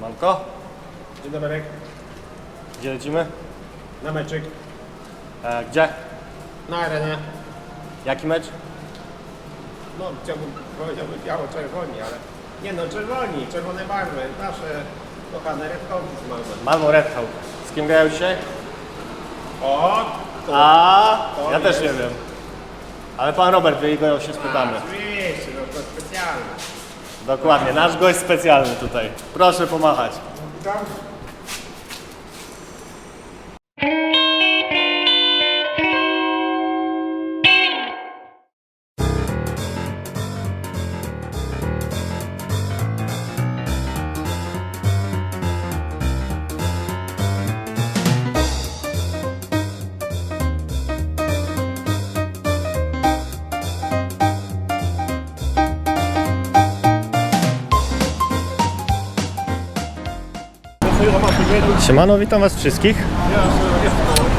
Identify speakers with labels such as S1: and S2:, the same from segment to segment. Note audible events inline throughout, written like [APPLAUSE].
S1: Manko,
S2: Dzień dobry.
S1: gdzie lecimy?
S2: Na meczyk.
S1: E, gdzie?
S2: Na arenie.
S1: Jaki mecz?
S2: No, chciałbym powiedziałbym biało-czerwoni, ale... Nie no, czerwoni, czerwone barwy. Nasze kochane Red Hawks mamy.
S1: Malmo Red Hawk. Z kim grają dzisiaj?
S2: O!
S1: A,
S2: to
S1: ja też
S2: jest-
S1: nie wiem. Ale pan Robert i go się spytamy.
S2: Oczywiście, no to specjalne.
S1: Dokładnie, nasz gość specjalny tutaj. Proszę pomachać.
S2: Witam.
S1: Siemano, witam was wszystkich.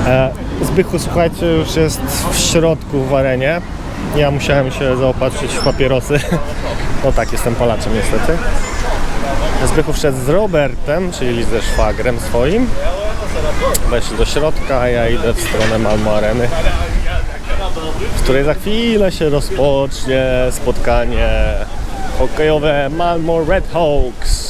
S1: E, Zbychu, słuchajcie, już jest w środku w arenie. Ja musiałem się zaopatrzyć w papierosy. [LAUGHS] No tak, jestem Polaczem niestety. Zbychu wszedł z Robertem, czyli ze szwagrem swoim. Weszli do środka, a ja idę w stronę Malmo Areny, w której za chwilę się rozpocznie spotkanie hokejowe Malmo Red Hawks.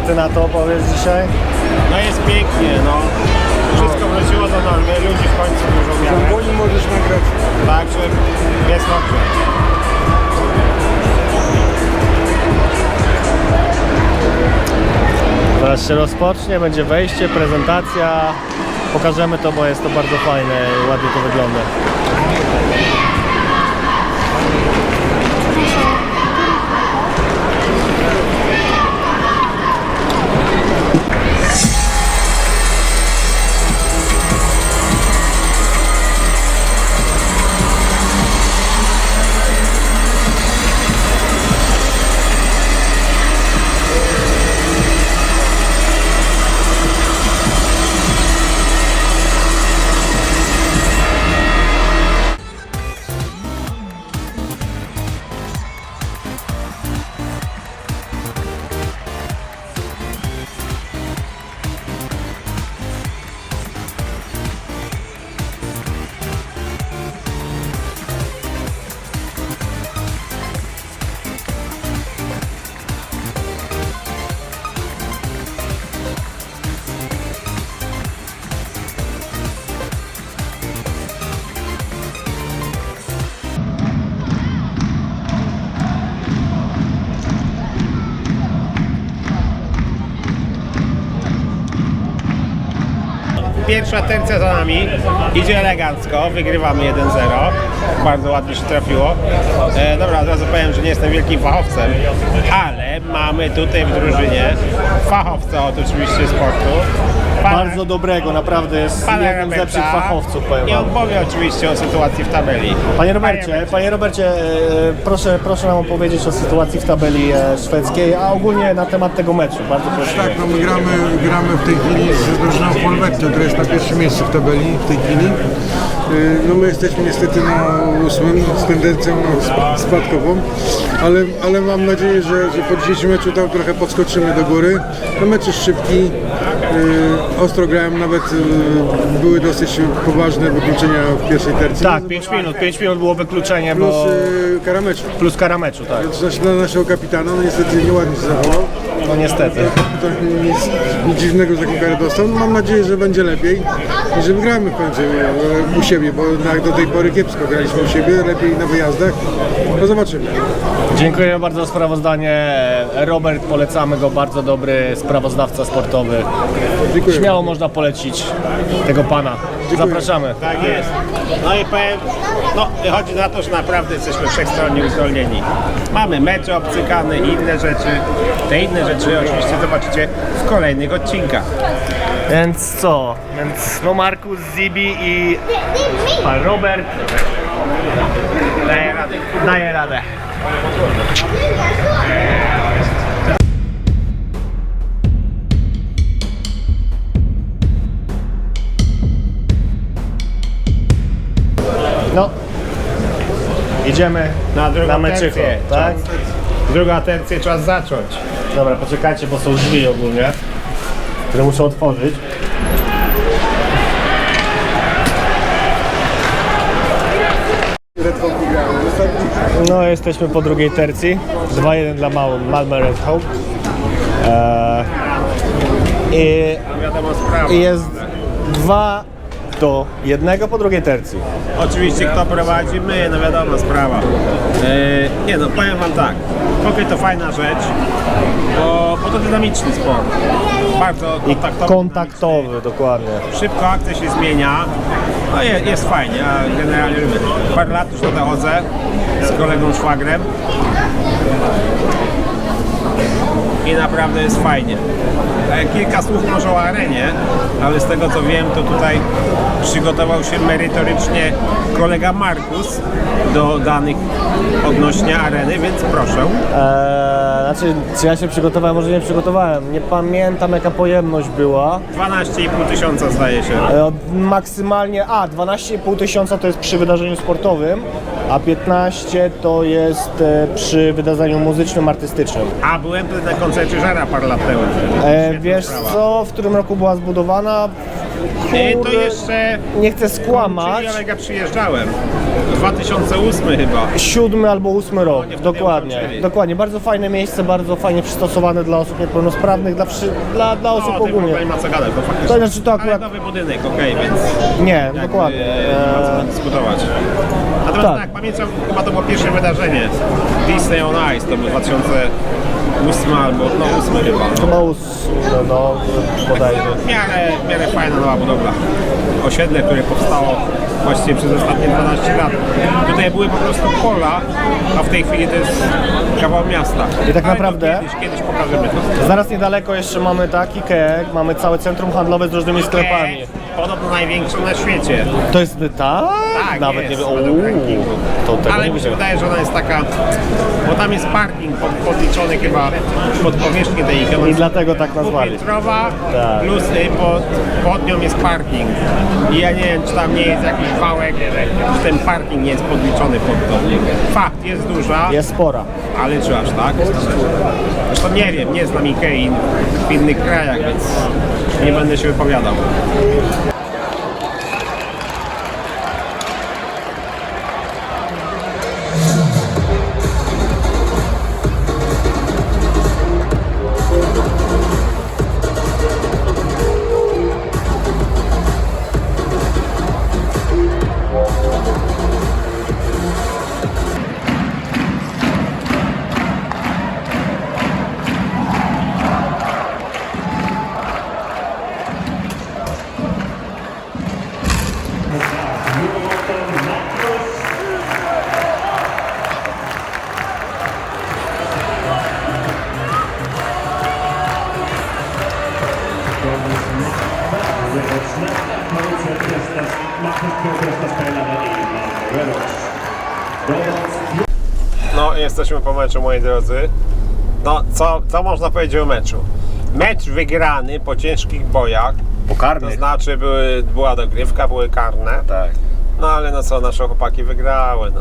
S1: Co ty na to powiesz dzisiaj?
S2: No jest pięknie, no. Wszystko wróciło do normy, ludzi w końcu dużo miałem.
S3: Woli możesz nagrać.
S2: Także jest dobrze.
S1: Zaraz się rozpocznie, będzie wejście, prezentacja. Pokażemy to, bo jest to bardzo fajne i ładnie to wygląda.
S2: Pierwsza tercja za nami, idzie elegancko, wygrywamy 1-0, bardzo ładnie się trafiło. E, dobra, od razu powiem, że nie jestem wielkim fachowcem, ale mamy tutaj w drużynie fachowca od oczywiście sportu. Pana-
S1: Bardzo dobrego, naprawdę jest
S2: pana
S1: jednym z
S2: Roberta.
S1: lepszych fachowców, powiem
S2: I
S1: wam.
S2: on powie oczywiście o sytuacji w tabeli.
S1: Panie Robercie, panie Robercie, e, proszę, proszę nam opowiedzieć o sytuacji w tabeli e, szwedzkiej, a ogólnie na temat tego meczu. Bardzo proszę.
S3: Tak, no my gramy, gramy w tej chwili z drużyną Polwekto, która jest na pierwszym miejscu w tabeli w tej chwili. Yy, No my jesteśmy niestety na ósmym z tendencją sp- spadkową, ale, ale mam nadzieję, że, że po dzisiejszym meczu tam trochę podskoczymy do góry. No mecz jest szybki, ostro grałem, nawet yy, były dosyć poważne wykluczenia w pierwszej tercji.
S1: Tak, 5 minut, 5 minut było wykluczenie,
S3: Plus
S1: bo
S3: yy, kara meczu.
S1: plus kara meczu, tak.
S3: Znaczy dla naszego kapitana, no niestety nieładnie się zachował.
S1: No niestety.
S3: To nic, nic dziwnego, że karę dostał. No, mam nadzieję, że będzie lepiej i że wygramy w końcu e, u siebie, bo jak do tej pory kiepsko graliśmy u siebie, lepiej na wyjazdach. No zobaczymy.
S1: Dziękuję bardzo za sprawozdanie. Robert, polecamy go, bardzo dobry sprawozdawca sportowy.
S3: Dziękuję.
S1: Śmiało można polecić tego pana.
S3: Dziękuję.
S1: Zapraszamy.
S2: Tak jest. No i powiem, no wychodzi na to, że naprawdę jesteśmy wszechstronnie uzdolnieni. Mamy mecze obcykane i inne rzeczy. Te inne rzeczy oczywiście zobaczycie w kolejnych odcinkach.
S1: Więc co? Więc no Markus, Zibi i pan Robert
S2: Daję radę.
S1: daje radę. No, idziemy
S2: Na drugą
S1: na
S2: tercję.
S1: tak?
S2: Czas. Druga tercja, czas zacząć.
S1: Dobra, poczekajcie, bo są drzwi ogólnie, które muszę otworzyć. No, jesteśmy po drugiej tercji. 2-1 dla Mal- Malmö Red Hope. Eee, i. I jest 2 do 1 po drugiej tercji.
S2: Oczywiście kto prowadzi? My, no wiadomo sprawa. Yy, nie no, powiem wam tak. Hokej to fajna rzecz, bo, bo to dynamiczny sport. Bardzo kontaktowy.
S1: kontaktowy, dokładnie.
S2: Szybko akcja się zmienia. No jest, jest fajnie, ja generalnie lubię. Parę lat już tutaj chodzę z kolegą szwagrem. I naprawdę jest fajnie. E, Kilka słów może o arenie, ale z tego co wiem, to tutaj przygotował się merytorycznie kolega Markus do danych odnośnie areny, więc proszę.
S1: Eee, znaczy, czy ja się przygotowałem, może nie przygotowałem. Nie pamiętam jaka pojemność była.
S2: 12,5 tysiąca zdaje się.
S1: E, maksymalnie, a 12,5 tysiąca to jest przy wydarzeniu sportowym, a 15 to jest e, przy wydarzeniu muzycznym, artystycznym.
S2: A byłem na koncercie Żara parę lat temu.
S1: E, wiesz
S2: sprawa.
S1: co, w którym roku była zbudowana?
S2: E, To jeszcze
S1: Nie chcę skłamać.
S2: Ja przyjeżdżałem. 2008 chyba.
S1: Siódmy albo ósmy rok,
S2: nie, wtedy
S1: dokładnie.
S2: ukończyli.
S1: Dokładnie, bardzo fajne miejsce, bardzo fajnie przystosowane dla osób niepełnosprawnych, dla, wszy- dla, dla osób
S2: No,
S1: ogólnie.
S2: nie ma co gadać, to faktycznie.
S1: To znaczy to akurat-
S2: Ale nowy budynek, okej, więc
S1: Nie, dokładnie.
S2: e, nie ma co
S1: Eee,
S2: dyskutować. Natomiast
S1: tak.
S2: tak. pamiętam, chyba to było pierwsze wydarzenie. Disney on Ice, to był 2008 albo, no 8 chyba.
S1: chyba ósmy, no bodajże.
S2: W miarę, w miarę fajna nowa budowla. Osiedle, które powstało właściwie przez ostatnie 12 lat. Tutaj były po prostu pola, a w tej chwili to jest kawał miasta.
S1: I tak
S2: Ale
S1: naprawdę-
S2: To kiedyś, kiedyś pokażemy to.
S1: Zaraz niedaleko jeszcze mamy tak IKEA, mamy całe centrum handlowe z różnymi sklepami.
S2: Podobno największą na świecie.
S1: To jest tak?
S2: Tak,
S1: Nawet
S2: jest,
S1: nie wiem.
S2: według
S1: Uuu, to tego
S2: Ale
S1: nie
S2: mi się
S1: wiedziałem.
S2: wydaje, że ona jest taka, bo tam jest parking pod, podliczony chyba pod powierzchnię tej Ikea.
S1: I dlatego tak nazwali.
S2: Dwupiętrowa
S1: Tak.
S2: plus y, pod, pod nią jest parking. I ja nie wiem, czy tam nie jest jakiś wałek, czy ten parking jest podliczony pod to. Fakt, jest duża,
S1: Jest spora.
S2: ale czy aż tak? Zresztą nie wiem, nie znam Ikei w innych krajach, więc nie będę się wypowiadał. No, jesteśmy po meczu, moi drodzy. No, co, co można powiedzieć o meczu? Mecz wygrany po ciężkich bojach. To
S1: Pokarny.
S2: znaczy były, była dogrywka, były karne.
S1: Tak.
S2: No ale no co, nasze chłopaki wygrały, no.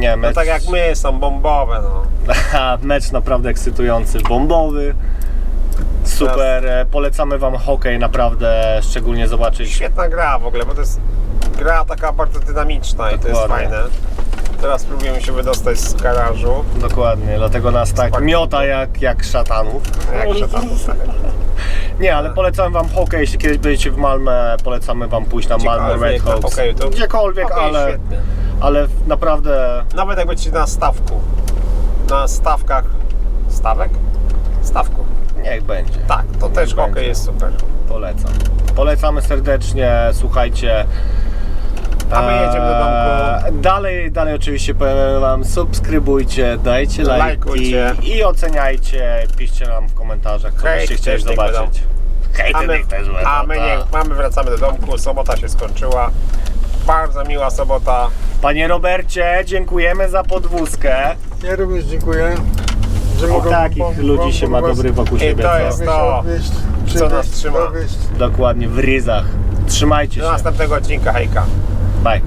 S1: Nie,
S2: No
S1: mecz,
S2: tak jak my, są bombowe, no. [LAUGHS]
S1: mecz naprawdę ekscytujący, bombowy. Super, e, polecamy Wam hokej, naprawdę szczególnie zobaczyć.
S2: Świetna gra w ogóle, bo to jest gra taka bardzo dynamiczna i to jest
S1: Dokładnie.
S2: fajne. Teraz próbujemy się wydostać z garażu.
S1: Dokładnie, dlatego nas tak miota jak, jak szatanów.
S2: Jak się tam
S1: Nie, ale polecam Wam hokej, jeśli kiedyś będziecie w Malmę, polecamy Wam pójść na Malmö Red
S2: na
S1: Hawks.
S2: hokeju, to-
S1: Gdziekolwiek,
S2: Hokej
S1: ale,
S2: świetny.
S1: ale naprawdę
S2: Nawet jak będziecie na stawku. Na stawkach. Stawek? Stawku.
S1: niech będzie.
S2: Tak, to też
S1: będzie.
S2: hokej jest super.
S1: Polecam. Polecamy serdecznie, słuchajcie.
S2: A my jedziemy do domku.
S1: Eee, Dalej, dalej oczywiście powiem wam, subskrybujcie, dajcie lajki
S2: Lajkujcie.
S1: i oceniajcie, piszcie nam w komentarzach, co
S2: Hej,
S1: byście chcieli
S2: też niech
S1: zobaczyć. Hej,
S2: A
S1: ty
S2: my,
S1: niech też będą,
S2: a my, nie,
S1: tak.
S2: mamy wracamy do domku, sobota się skończyła. Bardzo miła sobota.
S1: Panie Robercie, dziękujemy za podwózkę.
S3: Ja również dziękuję. Że
S1: O
S3: mogą
S1: takich ludzi się ma
S3: was
S1: dobry wokół
S2: I
S1: siebie.
S2: to
S1: co?
S2: jest- to, co nas trzyma.
S1: Dokładnie, w ryzach. Trzymajcie
S2: Do
S1: się.
S2: następnego odcinka, hejka.
S1: Bye.